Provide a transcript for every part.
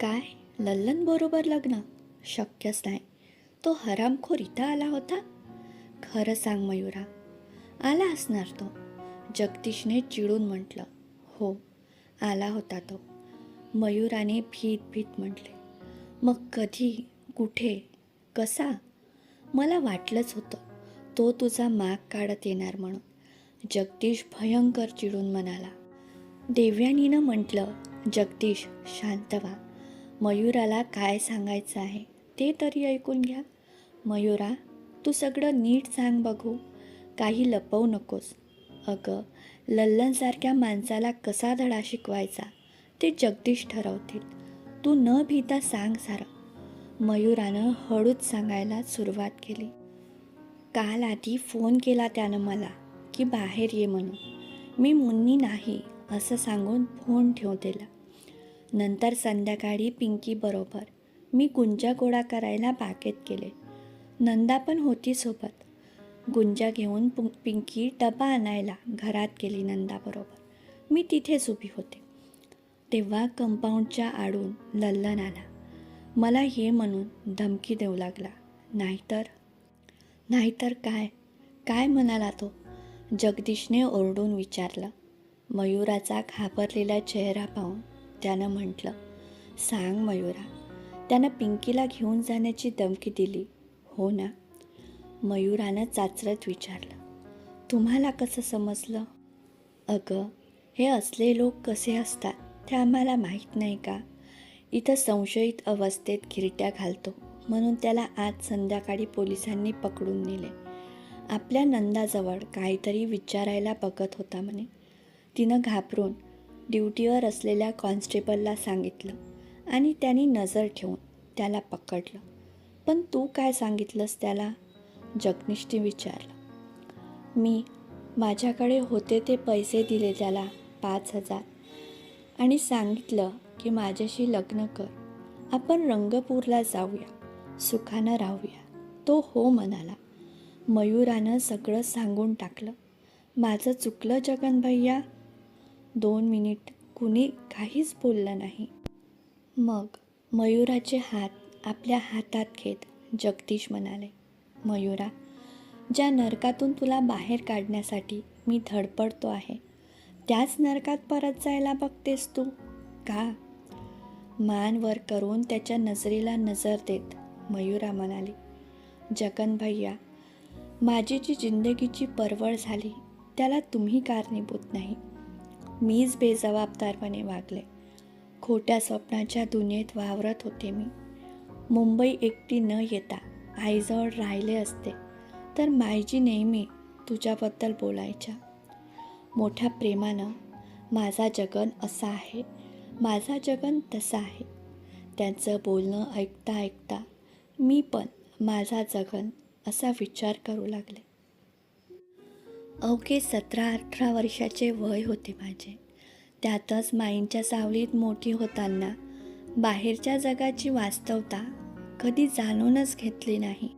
काय? लल्लन बरोबर लग्न? शक्यच नाही. तो हरामखोर इथं आला होता? खरं सांग मयुरा. आला असणार तो. जगदीशने चिडून म्हटलं. हो आला होता तो. मयुराने भीत भीत म्हटले. मग कधी? कुठे? कसा? मला वाटलंच होतं. तो तुझा माग काढत येणार म्हणून. जगदीश भयंकर चिडून म्हणाला. देव्यानीनं म्हटलं जगदीश शांत व्हा. मयुराला काय सांगायचं आहे ते तरी ऐकून घ्या. मयुरा तू सगळं नीट सांग बघू. काही लपवू नकोस. अगं लल्लनसारख्या माणसाला कसा धडा शिकवायचा? ते जगदीश ठरवतील. तू न भीता सांग सारं. मयुरानं हळूच सांगायला सुरुवात केली. काल आधी फोन केला त्यानं मला की बाहेर ये म्हणून. मी मुन्नी नाही असं सांगून फोन ठेवू दिला नंतर संध्याकाळी पिंकी बरोबर. मी गुंजा गोळा करायला बागेत गेले. नंदा पण होती सोबत. गुंजा घेऊन पु पिंकी डबा आणायला घरात गेली नंदाबरोबर मी तिथेच उभी होते. तेव्हा कंपाऊंडच्या आडून लल्लन आला मला हे म्हणून धमकी देऊ लागला. नाहीतर? नाहीतर काय? काय म्हणाला तो? जगदीशने ओरडून विचारलं. मयुराचा घाबरलेला चेहरा पाहून त्यानं म्हटलं सांग मयुरा त्यानं पिंकीला घेऊन जाण्याची धमकी दिली हो ना? मयुरानं चाचरत विचारलं तुम्हाला कसं समजलं? अगं हे असले लोक कसे असतात ते आम्हाला माहीत नाही का? इथं संशयित अवस्थेत गिरट्या घालतो म्हणून त्याला आज संध्याकाळी पोलिसांनी पकडून नेले. आपल्या नंदाजवळ काहीतरी विचारायला बघत होता म्हणे. तिनं घाबरून ड्युटीवर असलेल्या कॉन्स्टेबलला सांगितलं आणि त्यांनी नजर ठेवून त्याला पकडलं. पण तू काय सांगितलंस त्याला? जगनिष्ठी विचारलं. मी माझ्याकडे होते ते पैसे दिले त्याला पाच हजार आणि सांगितलं की माझ्याशी लग्न कर. आपण रंगपूरला जाऊया सुखानं राहूया. तो हो म्हणाला. मयुरानं सगळं सांगून टाकलं. माझं चुकलं जगन भैया दोन मिनिट कुणी काहीच बोललं नाही. मग मयुराचे हात आपल्या हातात घेत जगदीश म्हणाले मयुरा ज्या नरकातून तुला बाहेर काढण्यासाठी मी धडपडतो आहे त्याच नरकात परत जायला बघतेस तू? का? मान वर करून त्याच्या नजरेला नजर देत मयुरा म्हणाली जगन भैया माझी जी जिंदगीची परवड झाली त्याला तुम्ही कारणीभूत नाही. मीच बेजबाबदारपणे वागले. खोट्या स्वप्नाच्या दुनियेत वावरत होते मी. मुंबई एकटी न येता आईजवळ राहिले असते तर मायजी नेहमी तुझ्याबद्दल बोलायच्या. मोठ्या प्रेमानं माझा जगन असा आहे माझा जगन तसा आहे. त्यांचं बोलणं ऐकता ऐकता मी पण माझा जगन असा विचार करू लागले. अवघे सतरा अठरा वर्षाचे वय होते माझे. त्यातच माईंच्या सावलीत मोठी होताना बाहेरच्या जगाची वास्तवता कधी जाणूनच घेतली नाही.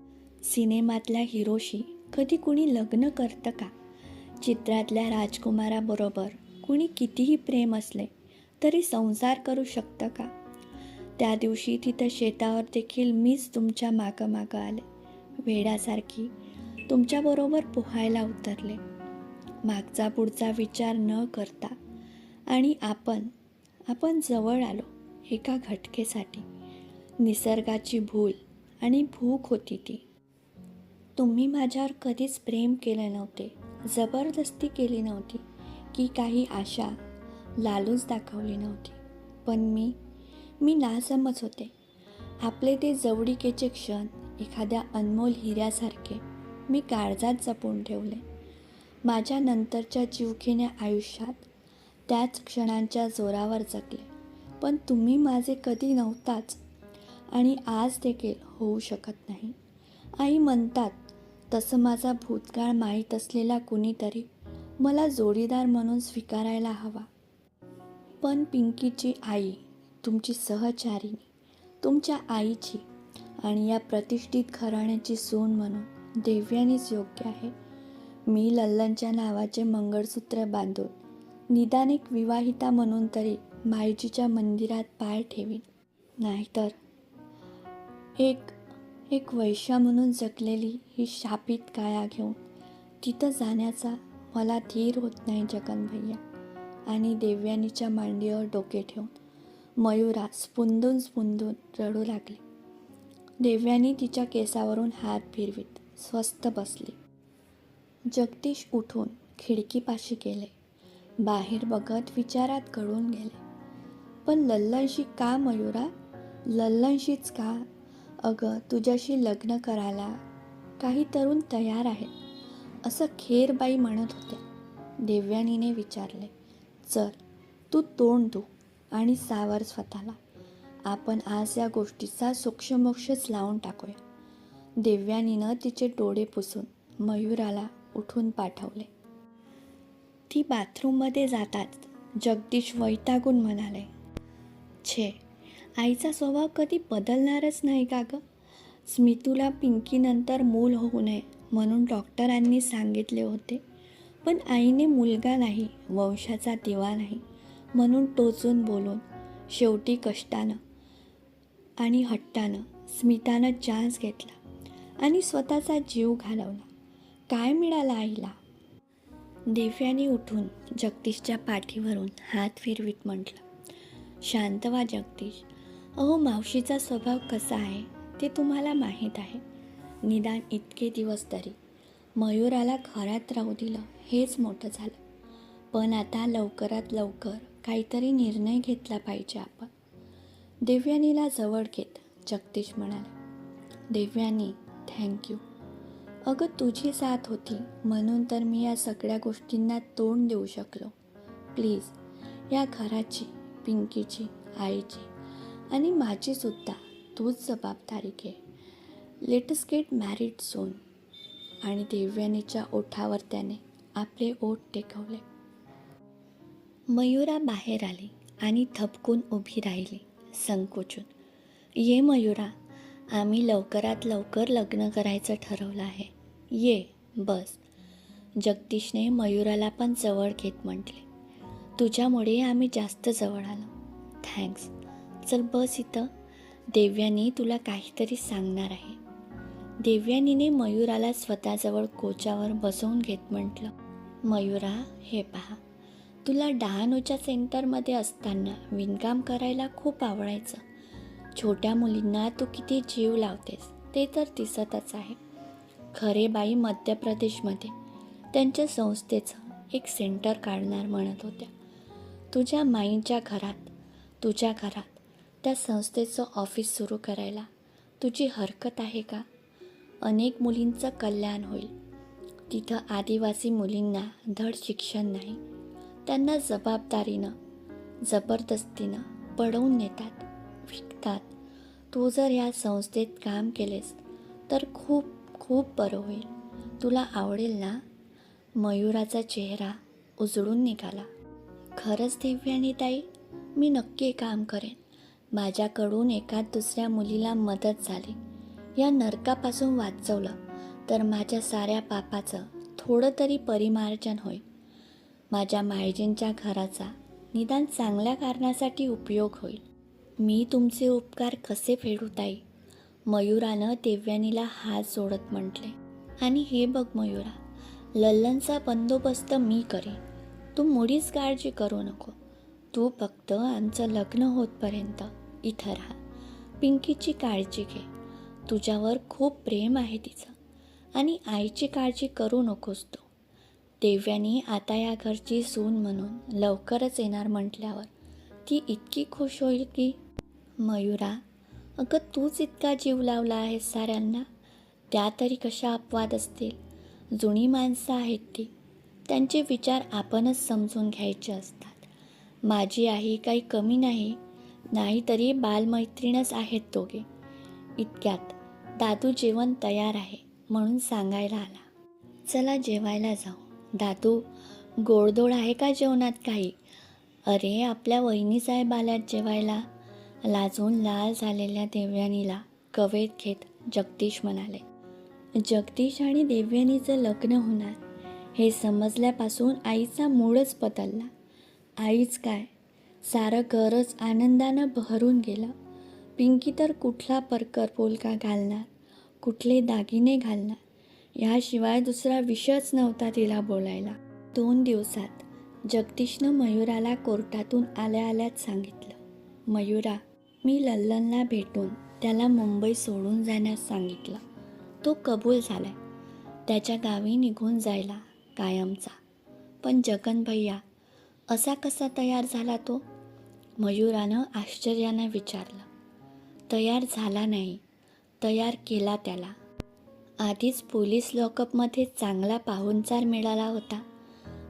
सिनेमातल्या हिरोशी कधी कुणी लग्न करतं का? चित्रातल्या राजकुमाराबरोबर कुणी कितीही प्रेम असले तरी संसार करू शकतं का? त्या दिवशी तिथं शेतावर देखील मीच तुमच्या मागं मागं आले. वेड्यासारखी तुमच्याबरोबर पोहायला उतरले. मागचा पुढचा विचार न करता. आणि आपण आपण जवळ आलो एका घटकेसाठी. निसर्गाची भूल आणि भूक होती ती. तुम्ही माझ्यावर कधीच प्रेम केले नव्हते जबरदस्ती केली नव्हती की काही आशा लालूच दाखवली नव्हती. पण मी मी नासमज होते. आपले ते जवळिकेचे क्षण एखाद्या अनमोल हिऱ्यासारखे मी काळजात जपून ठेवले. माझ्या नंतरच्या जीवघेण्या आयुष्यात त्याच क्षणांच्या जोरावर जगले. पण तुम्ही माझे कधी नव्हताच आणि आज देखील होऊ शकत नाही. आई म्हणतात तसं माझा भूतकाळ माहीत असलेला कुणीतरी मला जोडीदार म्हणून स्वीकारायला हवा. पण पिंकीची आई तुमची सहचारिणी तुमच्या आईची आणि या प्रतिष्ठित घराण्याची सून म्हणून देव्यानीच योग्य आहे. मी लल्लनच्या नावाचे मंगळसूत्र बांधून निदान एक विवाहिता म्हणून तरी मायजीच्या मंदिरात पाय ठेवीन. नाहीतर एक एक वैश्या म्हणून जगलेली ही शापित काया घेऊन तिथं जाण्याचा मला धीर होत नाही जगन भैया आणि देवयानीच्या मांडीवर डोके ठेवून मयुरा स्पुंदून स्पुंदून रडू लागली. देवयानी तिच्या केसावरून हात फिरवीत स्वस्थ बसली. जगदीश उठून खिडकीपाशी गेले. बाहेर बघत विचारात गळून गेले. पण लल्लनशी का मयुरा? लल्लनशीच का? अगं तुझ्याशी लग्न करायला काही तरुण तयार आहेत असं खेरबाई म्हणत होत्या देवयानीने विचारले चल तू तोंड दू आणि सावर स्वतःला. आपण आज या गोष्टीचा सोक्षमोक्षच लावून टाकूया. देव्यानीनं तिचे डोळे पुसून मयुराला उठून पाठवले. ती बाथरूममध्ये जाताच जगदीश वैतागून म्हणाले छे आईचा स्वभाव कधी बदलणारच नाही का गं? स्मितूला पिंकीनंतर मूल होऊ नये म्हणून डॉक्टरांनी सांगितले होते. पण आईने मुलगा नाही वंशाचा दिवा नाही म्हणून टोचून बोलून शेवटी कष्टानं आणि हट्टानं स्मितानं चान्स घेतला आणि स्वतःचा जीव घालवला. काय मिळालं आईला? दिव्याने उठून जगदीशच्या पाठीवरून हात फिरवीत म्हटलं शांत व्हा जगदीश. अहो मावशीचा स्वभाव कसा आहे ते तुम्हाला माहीत आहे. निदान इतके दिवस तरी मयुराला घरात राहू दिलं हेच मोठं झालं. पण आता लवकरात लवकर काहीतरी निर्णय घेतला पाहिजे आपण. देवयानीला जवळ घेत जगदीश म्हणाला देवयानी थँक्यू अगं तुझी साथ होती. म्हणून तर मी या सगळ्या गोष्टींना तोंड देऊ शकलो. प्लीज या घराची पिंकीची आईची आणि माझीसुद्धा तूच जबाबदारी घे. लेटस गेट मॅरिड सोन. आणि देव्यानीच्या ओठावर त्याने आपले ओठ टेकवले. मयुरा बाहेर आली आणि थपकून उभी राहिली संकोचून. ये मयुरा आम्ही लवकरात लवकर लग्न करायचं ठरवलं आहे. ये बस. जगदीशने मयुराला पण जवळ घेत म्हटले. तुझ्यामुळे आम्ही जास्त जवळ आलो. थँक्स चल बस इथं. देव्यानी तुला काहीतरी सांगणार आहे. देव्यानीने मयुराला स्वतःजवळ कोचावर बसवून घेत म्हटलं. मयुरा हे पहा. तुला डहाणूच्या सेंटरमध्ये असताना विणकाम करायला खूप आवडायचं. छोट्या मुलींना तू किती जीव लावतेस ते तर दिसतच आहे. खरे बाई मध्य प्रदेशमध्ये त्यांच्या संस्थेचं एक सेंटर काढणार म्हणत होत्या. तुझ्या माईंच्या घरात तुझ्या घरात त्या संस्थेचं ऑफिस सुरू करायला तुझी हरकत आहे का? अनेक मुलींचं कल्याण होईल. तिथं आदिवासी मुलींना धड शिक्षण नाही. त्यांना जबाबदारीनं जबरदस्तीनं पडवून नेतात. विकतात. तू जर या संस्थेत काम केलेस तर खूप खूप बरं होईल. तुला आवडेल ना? मयुराचा चेहरा उजळून निघाला. खरंच दिव्यानी ताई मी नक्की काम करेन. माझ्याकडून एका दुसऱ्या मुलीला मदत झाली. या नरकापासून वाचवलं तर माझ्या साऱ्या पापाचं थोडं तरी परिमार्जन होईल. माझ्या मायजींच्या घराचा निदान चांगल्या कारणासाठी उपयोग होईल. मी तुमचे उपकार कसे फेडू ताई? मयुरानं देव्यानीला हात जोडत म्हटले. आणि हे बघ मयुरा लल्लनचा बंदोबस्त मी करेन. तू मुळीच काळजी करू नको. तू फक्त आमचं लग्न होतपर्यंत इथं राहा. पिंकीची काळजी घे. तुझ्यावर खूप प्रेम आहे तिचं. आणि आईची काळजी करू नकोस तू. देव्यानी आता या घरची सून म्हणून लवकरच येणार म्हटल्यावर ती इतकी खुश होईल की मयुरा अगं तूच इतका जीव लावला आहेस साऱ्यांना. त्या तरी कशा अपवाद असतील? जुनी माणसं आहेत ती. त्यांचे विचार आपणच समजून घ्यायचे असतात. माझी आई काही कमी नाही नाहीतरी बालमैत्रीणच आहेत दोघे. इतक्यात दादू जेवण तयार आहे म्हणून सांगायला आला. चला जेवायला जाऊ. दादू गोडधोड आहे का जेवणात काही? अरे आपल्या वहिनी साहेब आल्यात जेवायला लाजून लाल झालेल्या देवयानीला कवेत घेत जगदीश म्हणाले जगदीश आणि देवयानीचं लग्न होणार. हे समजल्यापासून आईचा मूळच बदलला. आईच काय? सारं घरच आनंदानं बहरून गेलं. पिंकी तर कुठला परकर पोलका घालणार? कुठले दागिने घालणार? याशिवाय दुसरा विषयच नव्हता तिला बोलायला. दोन दिवसात जगदीशनं मयुराला कोर्टातून आल्या आल्याच सांगितलं. मयुरा मी लल्लनला भेटून त्याला मुंबई सोडून जाण्यास सांगितलं. तो कबूल झालाय. त्याच्या गावी निघून जायला कायमचा. पण जगन भैया असा कसा तयार झाला तो? मयुरानं आश्चर्यानं विचारलं. तयार झाला नाही. तयार केला त्याला. आधीच पोलीस लॉकअपमध्ये चांगला पाहुणचार मिळाला होता.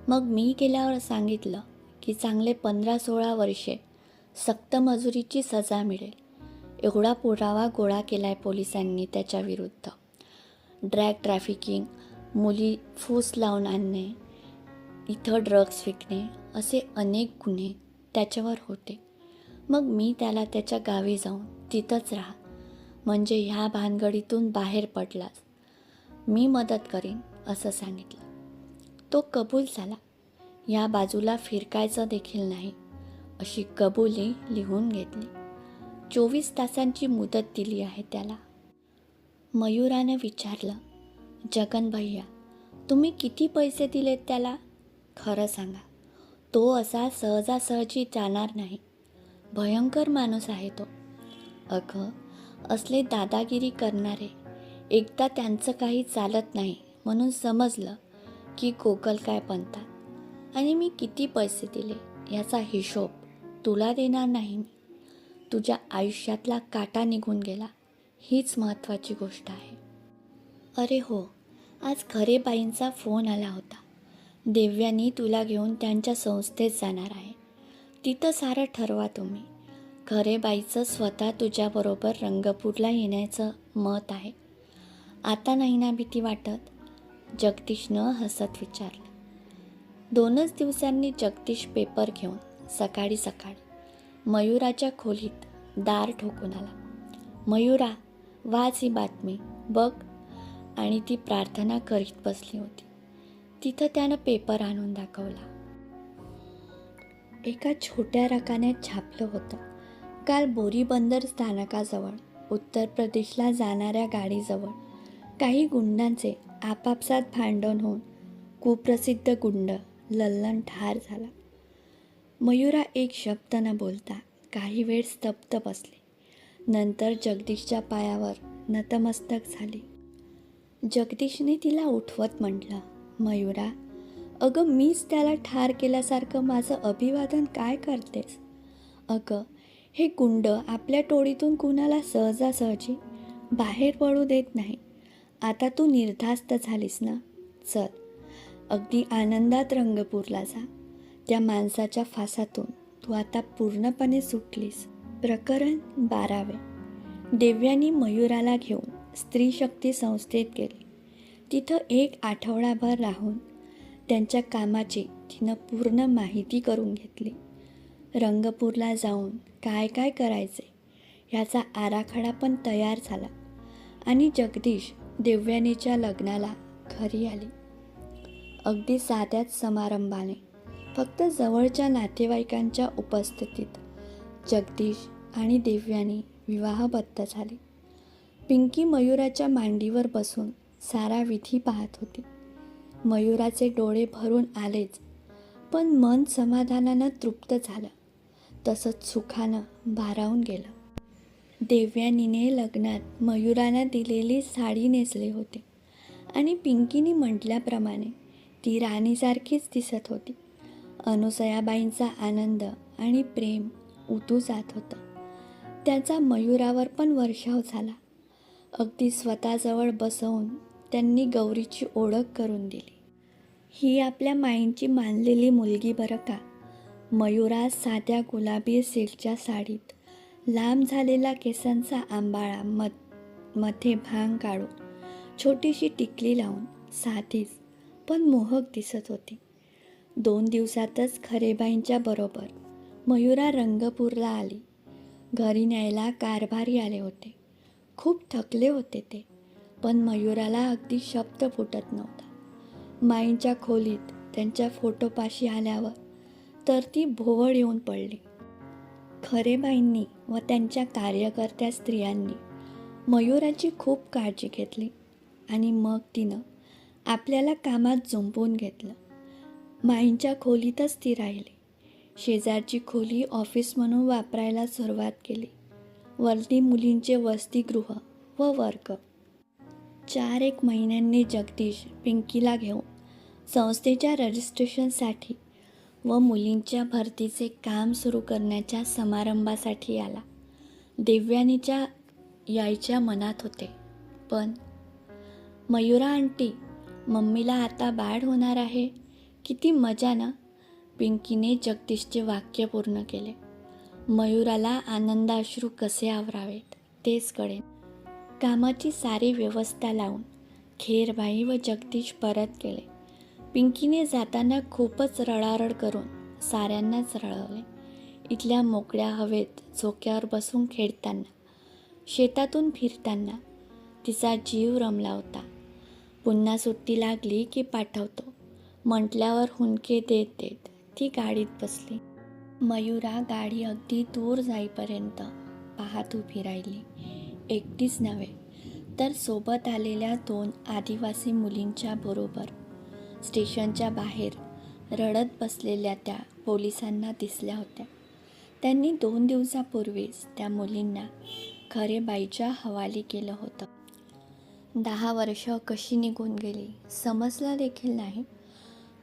मग मी गेल्यावर सांगितलं की चांगले पंधरा सोळा वर्षे सक्त मजुरीची सजा मिळेल. एवढा पुरावा गोळा केला आहे पोलिसांनी त्याच्याविरुद्ध ड्रॅग ट्रॅफिकिंग मुली फूस लावून आणणे इथं ड्रग्स विकणे असे अनेक गुन्हे त्याच्यावर होते. मग मी त्याला त्याच्या गावी जाऊन तिथंच राहा. म्हणजे ह्या भानगडीतून बाहेर पडलास. मी मदत करीन असं सांगितलं. तो कबूल झाला. या बाजूला फिरकायचं देखील नाही. अशी कबुली लिहून घेतली. चोवीस तासांची मुदत दिली आहे त्याला. मयुरानं विचारलं जगन भैया तुम्ही किती पैसे दिलेत त्याला? खरं सांगा तो असा सहजासहजी जाणार नाही. भयंकर माणूस आहे तो. अगं असले दादागिरी करणारे एकदा त्यांचं काही चालत नाही म्हणून समजलं की गोगल काय बनतात आणि मी किती पैसे दिले याचा हिशोब तुला देणार नाही मी. तुझ्या आयुष्यातला काटा निघून गेला. हीच महत्त्वाची गोष्ट आहे. अरे हो आज खरेबाईंचा फोन आला होता. देव्यानी तुला घेऊन त्यांच्या संस्थेत जाणार आहे. तिथं सारं ठरवा तुम्ही. खरेबाईचं स्वतः तुझ्याबरोबर रंगपूरला येण्याचं मत आहे. आता नाही ना भीती वाटत? जगदीशनं हसत विचारलं. दोनच दिवसांनी जगदीश पेपर घेऊन सकाळी सकाळी. मयुराच्या खोलीत दार ठोकून आला. मयुरा वाच ही बातमी बघ. आणि ती प्रार्थना करीत बसली होती. तिथं त्यानं पेपर आणून दाखवला. एका छोट्या रकान्यात छापलं होतं. काल बोरीबंदर स्थानकाजवळ उत्तर प्रदेशला जाणाऱ्या गाडीजवळ काही गुंडांचे आपापसात भांडण होऊन कुप्रसिद्ध गुंड लल्लन ठार झाला. मयुरा एक शब्द न बोलता काही वेळ स्तब्ध बसली. नंतर जगदीशच्या पायावर नतमस्तक झाली. जगदीशने तिला उठवत म्हटलं मयुरा अगं मीच त्याला ठार केल्यासारखं माझं अभिवादन काय करतेस? अगं हे गुंड आपल्या टोळीतून कुणाला सहजासहजी बाहेर पडू देत नाही. आता तू निर्धास्त झालीस ना? चल अगदी आनंदात रंगपूरला जा. त्या माणसाच्या फासातून तू आता पूर्णपणे सुटलीस. प्रकरण बारावे. देव्यानी मयुराला घेऊन स्त्री शक्ती संस्थेत गेली. तिथं एक आठवडाभर राहून त्यांच्या कामाची तिनं पूर्ण माहिती करून घेतली. रंगपूरला जाऊन काय काय करायचे ह्याचा आराखडा पण तयार झाला आणि जगदीश देव्यानीच्या लग्नाला घरी आली. अगदी साध्याच समारंभाने फक्त जवळच्या नातेवाईकांच्या उपस्थितीत जगदीश आणि देव्यानी विवाहबद्ध झाले. पिंकी मयुराच्या मांडीवर बसून सारा विधी पाहत होती. मयुराचे डोळे भरून आलेच पण मन समाधानानं तृप्त झालं. तसंच सुखानं भारावून गेलं. देव्यानीने लग्नात मयुरानं दिलेली साडी नेसली होती आणि पिंकीनी म्हटल्याप्रमाणे ती राणीसारखीच दिसत होती. अनुसयाबाईंचा आनंद आणि प्रेम उतू जात होतं. त्याचा मयुरावर पण वर्षाव झाला. अगदी स्वतःजवळ बसवून त्यांनी गौरीची ओळख करून दिली. ही आपल्या माईंची मानलेली मुलगी बरं का? मयुरा साध्या गुलाबी सिल्कच्या साडीत लांब झालेला केसांचा आंबाळा मधमध्ये भांग काढून छोटीशी टिकली लावून साधीच पण मोहक दिसत होती. दोन दिवसातच खरेबाईंच्या बरोबर मयुरा रंगपूरला आली. घरी न्यायला कारभारी आले होते. खूप थकले होते ते पण मयुराला अगदी शब्द फुटत नव्हता. माईंच्या खोलीत त्यांच्या फोटोपाशी आल्यावर तर ती भोवळ येऊन पडली. खरेबाईंनी व त्यांच्या कार्यकर्त्या स्त्रियांनी मयुराची खूप काळजी घेतली आणि मग तिनं आपल्याला कामात झुंपून घेतलं. माईंच्या खोलीतच ती राहिली. शेजारची खोली ऑफिस म्हणून वापरायला सुरुवात केली. वरती मुलींचे वसतिगृह व वर्ग. चार एक महिन्यांनी जगदीश पिंकीला घेऊन संस्थेच्या रजिस्ट्रेशनसाठी व मुलींच्या भरतीचे काम सुरू करण्याच्या समारंभासाठी आला. दिव्यानीच्या यायच्या मनात होते. पण मयुरा आंटी मम्मीला आता बाळ होणार आहे? किती मजा ना पिंकीने जगदीशचे वाक्य पूर्ण केले. मयुराला आनंदाश्रू कसे आवरावेत तेच कळेल कामाची सारी व्यवस्था लावून खेरबाई व जगदीश परत गेले. पिंकीने जाताना खूपच रडारड करून साऱ्यांनाच रळवले इथल्या मोकळ्या हवेत झोक्यावर बसून खेळताना शेतातून फिरताना तिचा जीव रमला होता. पुन्हा सुट्टी लागली की पाठवतो. म्हटल्यावर हुंदके देत देत ती गाडीत बसली. मयुरा गाडी अगदी दूर जाईपर्यंत पाहत उभी राहिली. एकटीच नव्हे तर सोबत आलेल्या दोन आदिवासी मुलींच्या बरोबर. स्टेशनच्या बाहेर रडत बसलेल्या त्या पोलिसांना दिसल्या होत्या. त्यांनी दोन दिवसापूर्वीच त्या मुलींना खरे बाईच्या हवाली केलं होतं. दहा वर्ष कशी निघून गेली समजलं देखील नाही.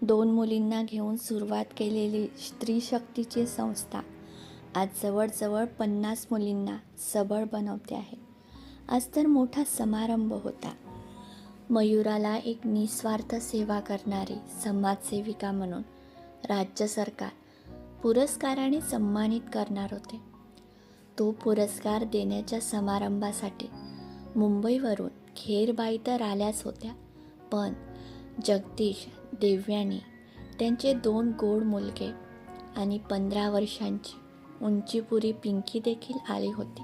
दोन मुलींना घेऊन सुरुवात केलेली स्त्री शक्तीची संस्था. आज जवळजवळ पन्नास मुलींना सबळ बनवते आहे. आज तर मोठा समारंभ होता. मयुराला एक निस्वार्थ सेवा करणारी समाजसेविका म्हणून राज्य सरकार पुरस्काराने सन्मानित करणार होते. तो पुरस्कार देण्याच्या समारंभासाठी मुंबईवरून खेरबाई तर आल्याच होत्या पण जगदीश देव्यानी. त्यांचे दोन गोड मुलगे आणि पंधरा वर्षांची उंचीपुरी पिंकी देखील आली होती.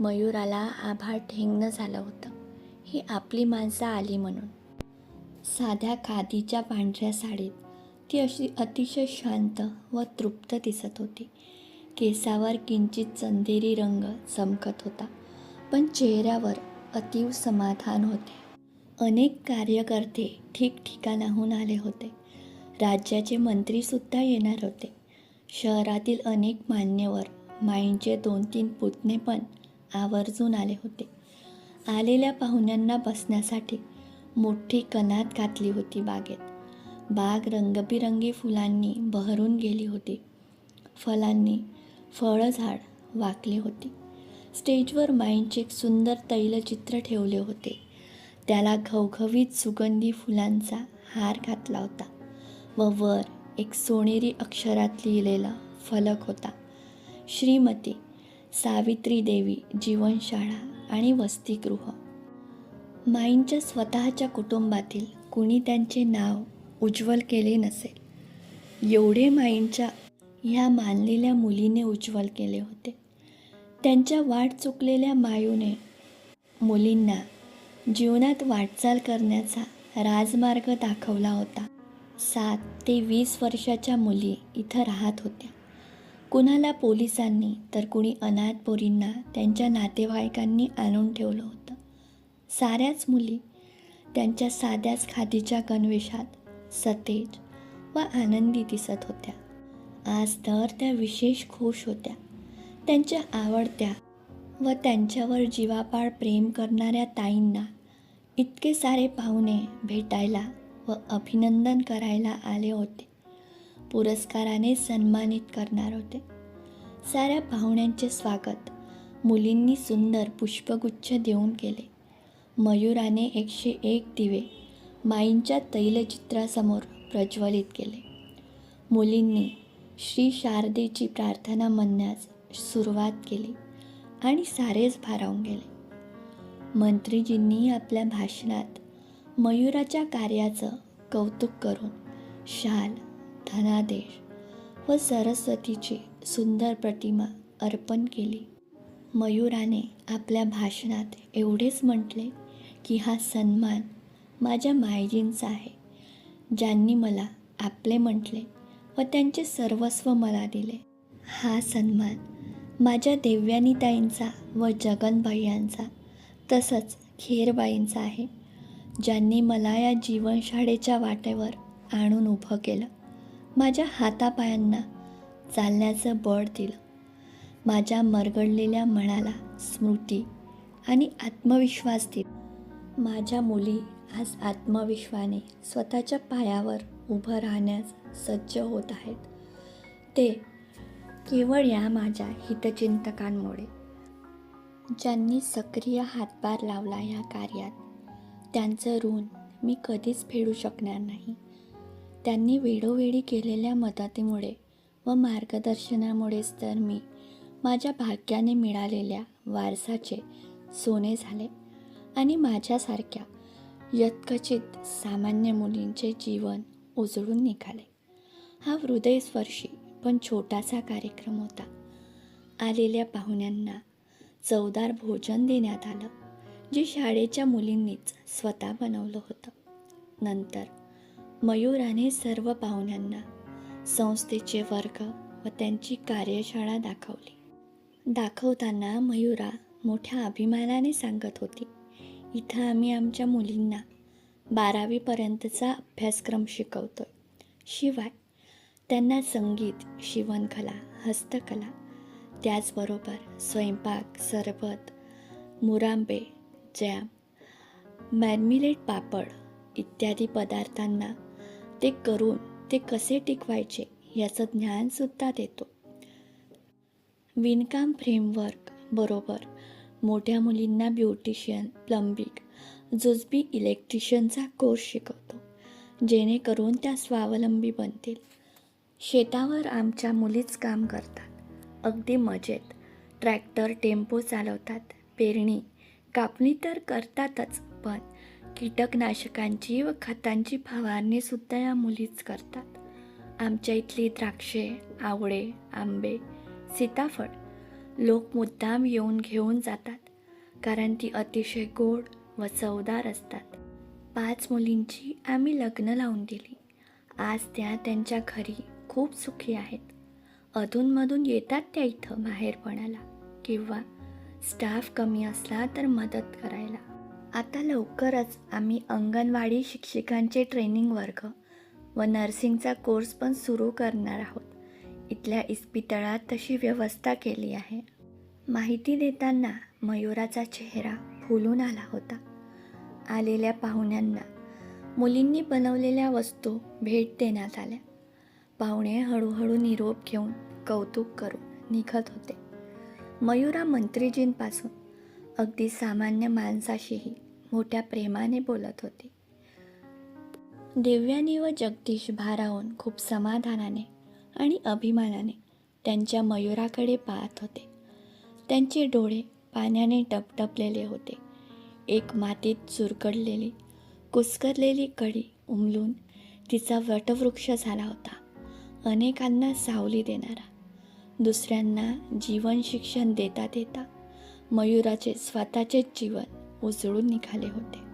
मयुराला आभाळ ठेंगणं झालं होतं. ही आपली माणसं आली म्हणून. साध्या खादीच्या पांढऱ्या साडीत ती अशी अतिशय शांत व तृप्त दिसत होती. केसावर किंचित चंदेरी रंग चमकत होता पण चेहऱ्यावर अतीव समाधान होते. अनेक कार्यकर्ते ठिकठिकाणाहून आले होते. राज्याचे मंत्रीसुद्धा येणार होते. शहरातील अनेक मान्यवर माईंचे दोन तीन पुतणे पण आवर्जून आले होते. आलेल्या पाहुण्यांना बसण्यासाठी मोठी कनात घातली होती बागेत. बाग रंगबिरंगी फुलांनी बहरून गेली होती. फलांनी फळझाड वाकली होती. स्टेजवर माईंचे एक सुंदर तैलचित्र ठेवले होते. त्याला घवघवीत सुगंधी फुलांचा हार घातला होता व वर एक सोनेरी अक्षरात लिहिलेला फलक होता. श्रीमती सावित्री देवी जीवनशाळा आणि वसतिगृह. माईंच्या स्वतःच्या कुटुंबातील कुणी त्यांचे नाव उज्ज्वल केले नसेल एवढे माईंच्या ह्या मानलेल्या मुलीने उज्ज्वल केले होते. त्यांच्या वाट चुकलेल्या मायूने मुलींना जीवनात वाटचाल करण्याचा राजमार्ग दाखवला होता. सात ते वीस वर्षाच्या मुली इथं राहत होत्या. कुणाला पोलिसांनी तर कुणी अनाथ पोरींना त्यांच्या नातेवाईकांनी आणून ठेवलं होतं. साऱ्याच मुली त्यांच्या साध्याच खादीच्या गणवेशात सतेज व आनंदी दिसत होत्या. आज तर त्या विशेष खुश होत्या. त्यांच्या आवडत्या व त्यांच्यावर जीवापाड प्रेम करणाऱ्या ताईंना इतके सारे पाहुणे भेटायला व अभिनंदन करायला आले होते. पुरस्काराने सन्मानित करणार होते. साऱ्या पाहुण्यांचे स्वागत. मुलींनी सुंदर पुष्पगुच्छ देऊन केले. मयुराने एकशे एक दिवे माईंच्या तैलचित्रासमोर प्रज्वलित केले. मुलींनी श्री शारदेची प्रार्थना म्हणण्यास सुरुवात केली आणि सारेच भारावून गेले. मंत्रीजींनी आपल्या भाषणात मयुराच्या कार्याचं कौतुक करून शाल धनादेश व सरस्वतीची सुंदर प्रतिमा अर्पण केली. मयुराने आपल्या भाषणात एवढेच म्हटले की हा सन्मान माझ्या मायजींचा आहे. ज्यांनी मला आपले म्हटले व त्यांचे सर्वस्व मला दिले. हा सन्मान माझ्या देव्यानीताईंचा व जगनबाई तसंच खेरबाईंचा आहे ज्यांनी मला या जीवनशाळेच्या वाटेवर आणून उभं केलं. माझ्या हातापायांना चालण्याचं बळ दिलं. माझ्या मरगडलेल्या मनाला स्मृती आणि आत्मविश्वास दिला. माझ्या मुली आज आत्मविश्वाने स्वतःच्या पायावर उभं राहण्यास सज्ज होत आहेत. ते केवळ या माझ्या हितचिंतकांमुळे ज्यांनी सक्रिय हातभार लावला या कार्यात. त्यांचं ऋण मी कधीच फेडू शकणार नाही. त्यांनी वेळोवेळी केलेल्या मदतीमुळे व मार्गदर्शनामुळेच तर मी माझ्या भाग्याने मिळालेल्या वारसाचे सोने झाले आणि माझ्यासारख्या यत्कचित सामान्य मुलींचे जीवन उजळून निघाले. हा हृदयस्पर्शी पण छोटासा कार्यक्रम होता. आलेल्या पाहुण्यांना चवदार भोजन देण्यात आलं जे शाळेच्या मुलींनीच स्वतः बनवलं होतं. नंतर मयूराने सर्व पाहुण्यांना संस्थेचे वर्ग व त्यांची कार्यशाळा दाखवली. दाखवताना मयूरा मोठ्या अभिमानाने सांगत होती इथं आम्ही आमच्या मुलींना बारावीपर्यंतचा अभ्यासक्रम शिकवतो शिवाय त्यांना संगीत शिवणकला हस्तकला त्याचबरोबर स्वयंपाक सरबत मुरांबे जॅम मॅर्मिलेट पापड इत्यादी पदार्थांना ते करून ते कसे टिकवायचे याचं ज्ञानसुद्धा देतो. विणकाम फ्रेमवर्क बरोबर मोठ्या मुलींना ब्युटिशियन प्लंबिंग जुजबी इलेक्ट्रिशियनचा कोर्स शिकवतो जेणेकरून त्या स्वावलंबी बनतील. शेतावर आमच्या मुलीच काम करतात. अगदी मजेत. ट्रॅक्टर टेम्पो चालवतात. पेरणी कापणी तर करतातच पण कीटकनाशकांची व खतांची फवारणीसुद्धा या मुलीच करतात. आमच्या इथली द्राक्षे आवळे आंबे सीताफळ लोक मुद्दाम येऊन घेऊन जातात कारण ती अतिशय गोड व चवदार असतात. पाच मुलींची आम्ही लग्न लावून दिली. आज त्या त्यांच्या घरी खूप सुखी आहेत. अधूनमधून येतात त्या इथं बाहेरपणाला किंवा स्टाफ कमी असला तर मदत करायला. आता लवकरच आम्ही अंगणवाडी शिक्षिकांचे ट्रेनिंग वर्ग व नर्सिंगचा कोर्स पण सुरू करणार आहोत. इथल्या इस्पितळात तशी व्यवस्था केली आहे. माहिती देताना मयुराचा चेहरा फुलून आला होता. आलेल्या पाहुण्यांना मुलींनी बनवलेल्या वस्तू भेट देण्यात आल्या. पाहुणे हळूहळू निरोप घेऊन कौतुक करून निघत होते. मयुरा मंत्रीजींपासून अगदी सामान्य माणसाशीही मोठ्या प्रेमाने बोलत होती. दिव्यानी व जगदीश भारावून खूप समाधानाने आणि अभिमानाने त्यांच्या मयुराकडे पाहत होते. त्यांचे डोळे पाण्याने टपटपलेले होते. एक मातीत चुरकडलेली कुस्करलेली कडी उमलून तिचा वटवृक्ष झाला होता. अनेकांना सावली देणारा दुसऱ्यांना जीवन शिक्षण देता देता मयुराचे स्वतःचेच जीवन उजळून निघाले होते.